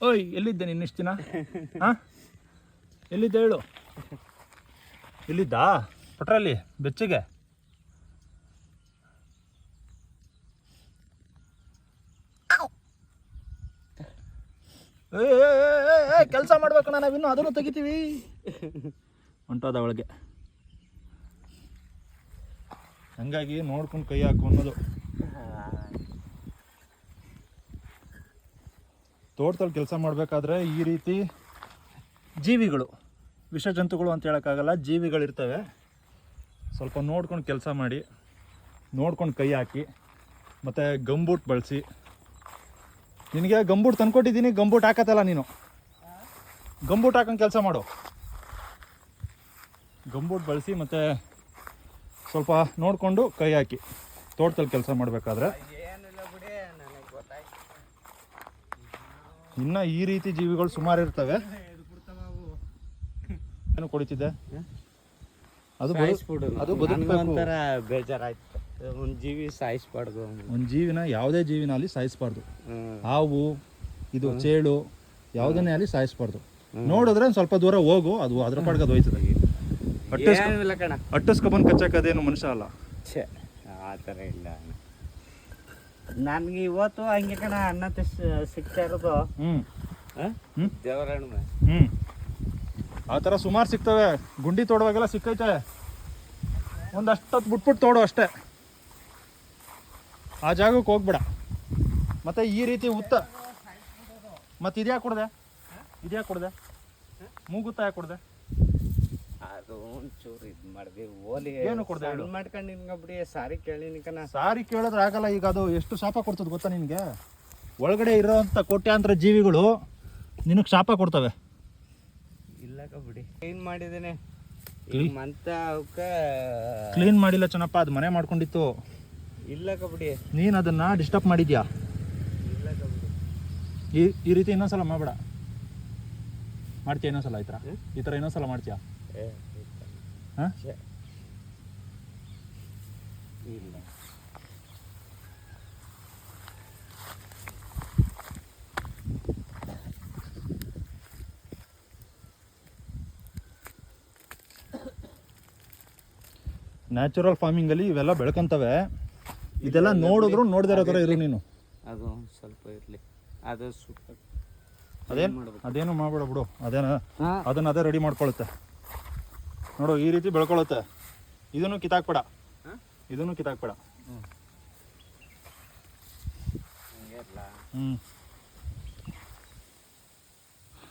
ಓಯ್ ಎಲ್ಲಿದ್ದೆ ನೀನು ಇಷ್ಟು ದಿನ? ಹಾಂ ಎಲ್ಲಿದ್ದೆ ಹೇಳು? ಎಲ್ಲಿದ್ದಾ ಪಟ್ರಲ್ಲಿ ಬೆಚ್ಚಗೆ. ಕೆಲಸ ಮಾಡ್ಬೇಕಣ್ಣ ನಾವಿನ್ನು ಅದನ್ನು ತೆಗಿತೀವಿ. ಹೊಂಟೋದ ಒಳಗೆ ಹಂಗಾಗಿ ನೋಡ್ಕೊಂಡು ಕೈ ಹಾಕು ಅನ್ನೋದು. ತೋಟದಲ್ಲಿ ಕೆಲಸ ಮಾಡಬೇಕಾದ್ರೆ ಈ ರೀತಿ ಜೀವಿಗಳು, ವಿಷ ಜಂತುಗಳು ಅಂತ ಹೇಳೋಕ್ಕಾಗಲ್ಲ, ಜೀವಿಗಳಿರ್ತವೆ. ಸ್ವಲ್ಪ ನೋಡ್ಕೊಂಡು ಕೆಲಸ ಮಾಡಿ, ನೋಡ್ಕೊಂಡು ಕೈ ಹಾಕಿ, ಮತ್ತು ಗಂಬೂಟ್ ಬಳಸಿ. ನಿನಗೆ ಗಂಬೂಟ್ ತಂದ್ಕೊಟ್ಟಿದ್ದೀನಿ, ಗಂಬೂಟ್ ಹಾಕತ್ತಲ್ಲ ನೀನು. ಗಂಬೂಟ್ ಹಾಕೊಂಡು ಕೆಲಸ ಮಾಡು. ಗಂಬೂಟ್ ಬಳಸಿ ಮತ್ತು ಸ್ವಲ್ಪ ನೋಡಿಕೊಂಡು ಕೈ ಹಾಕಿ, ತೋಟದಲ್ಲಿ ಕೆಲಸ ಮಾಡಬೇಕಾದ್ರೆ ಏನಿಲ್ಲ ಬಿಡಿ ನನಗೆ ಗೊತ್ತಾಯ್ತು ಇನ್ನು ಈ ರೀತಿ ಜೀವಿಗಳು ಸುಮಾರು ಇರ್ತವೆ. ಏನು ಕುಡಿತಿದ್ದೆ? ಅದು ಅದು ಒಂಥರ ಬೇಜಾರಾಯ್ತು. ಒಂದು ಜೀವಿ ಸಾಯಿಸ್ಬಾರ್ದು. ಒಂದು ಜೀವಿನ ಯಾವುದೇ ಜೀವಿನ ಅಲ್ಲಿ ಸಾಯಿಸ್ಬಾರ್ದು ಹಾವು ಇದು ಚೇಳು ಯಾವುದನ್ನೇ ಅಲ್ಲಿ ಸಾಯಿಸ್ಬಾರ್ದು. ನೋಡಿದ್ರೆ ಸ್ವಲ್ಪ ದೂರ ಹೋಗು ಅದು ಅದ್ರ ಪಾಡ್ಗೆ ಅದು ಹೋಯ್ತದೆ. ಅಟ್ಟಿಸ್ಕೊ ಏನಿಲ್ಲ ಕಣ. ಕಚ್ಚಕ್ಕದೇನು ಮನುಷ್ಯ ಅಲ್ಲ. ಆತರ ಆ ಥರ ಇಲ್ಲ. ನನಗೆ ಇವತ್ತು ಹಂಗೆ ಕಣ ಅನ್ನ ತಿಸ್ ಸಿಗ್ತಾ ಇರೋದು. ಹ್ಞೂ ಹ್ಮ್? ಹ್ಞೂ ಆ ಥರ ಸುಮಾರು ಸಿಗ್ತವೆ. ಗುಂಡಿ ತೋಡುವಾಗೆಲ್ಲ ಸಿಕ್ಕೈತೆ. ಒಂದಷ್ಟೊತ್ತು ಬಿಟ್ಬಿಟ್ಟು ತೋಡು ಅಷ್ಟೇ. ಆ ಜಾಗಕ್ಕೆ ಹೋಗ್ಬೇಡ. ಮತ್ತೆ ಈ ರೀತಿ ಉತ್ತ. ಮತ್ತೆ ಇದ್ಯಾಕೆ ಕೊಡ್ದೆ? ಇದ್ಯಾಕೆ ಕೊಡ್ದೆ? ಮೂಗುತ್ತ ಯಾಕೆ ಕೊಡ್ದೆ? ಅದು ಒಂಚೂರು ಇದು ಮಾಡಿದೆ ಓಲಿ ಏನು ಕೊಡ್ದೆ ಹೇಳು? ಮಾಡ್ಕೊಂಡು ನಿನ್ಗೊಬ್ಡಿ ಸಾರಿ ಕೇಳಿ ಕಣ ಸಾರಿ ಕೇಳಿದ್ರೆ ಆಗಲ್ಲ ಈಗ ಅದು ಎಷ್ಟು ಶಾಪ ಕೊಡ್ತದೆ ಗೊತ್ತಾ ನಿನಗೆ? ಒಳಗಡೆ ಇರೋಂಥ ಕೋಟ್ಯಾಂತರ ಜೀವಿಗಳು ನಿನಗೆ ಶಾಪ ಕೊಡ್ತವೆ. ಇಲ್ಲ ಕಬಿಡಿ ಕ್ಲೀನ್ ಮಾಡಿದ್ದೇನೆ. Clean? ಮಂತ ಅವಕ್ಕ ಕ್ಲೀನ್ ಮಾಡಿಲ್ಲ ಚೆನ್ನಪ್ಪ ಅದು ಮನೆ ಮಾಡ್ಕೊಂಡಿತ್ತು. ಇಲ್ಲ ಕಬಡ್ಡಿ ನೀನು ಅದನ್ನು ಡಿಸ್ಟರ್ಬ್ ಮಾಡಿದ್ಯಾ? ಇಲ್ಲ ಕಬಡ್ಡಿ ಈ ಈ ರೀತಿ ಇನ್ನೊಂದ್ಸಲ ಮಾಡಬೇಡ. ಮಾಡ್ತೀಯ ಇನ್ನೊಂದ್ಸಲ ಈ ಥರ? ಈ ಥರ ಇನ್ನೊಂದ್ಸಲ ಮಾಡ್ತೀಯಾ? ಹಾಂ ಫಾರ್ಮಿಂಗ್ ಅಲ್ಲಿ ನ್ಯಾಚುರಲ್ ಫಾರ್ಮಿಂಗಲ್ಲಿ ಇವೆಲ್ಲ ಬೆಳ್ಕೊಂತವೆ. ಇದೆಲ್ಲ ನೋಡಿದ್ರು ನೋಡದೇ ಇರೋ ಥರ ಇರು ನೀನು. ಅದು ಸ್ವಲ್ಪ ಇರ್ಲಿ. ಅದು ಅದೇನು. ಅದೇನು ಮಾಡ್ಬೇಡ ಬಿಡು. ಅದೇನ ಅದನ್ನ ಅದೇ ರೆಡಿ ಮಾಡ್ಕೊಳುತ್ತೆ. ನೋಡು ಈ ರೀತಿ ಬೆಳ್ಕೊಳುತ್ತೆ. ಇದನ್ನು ಕಿತ್ತಾಕ್ಬೇಡ? ಇದನ್ನು ಕಿತ್ತಾಕ್ಬೇಡ? ಹ್ಞೂ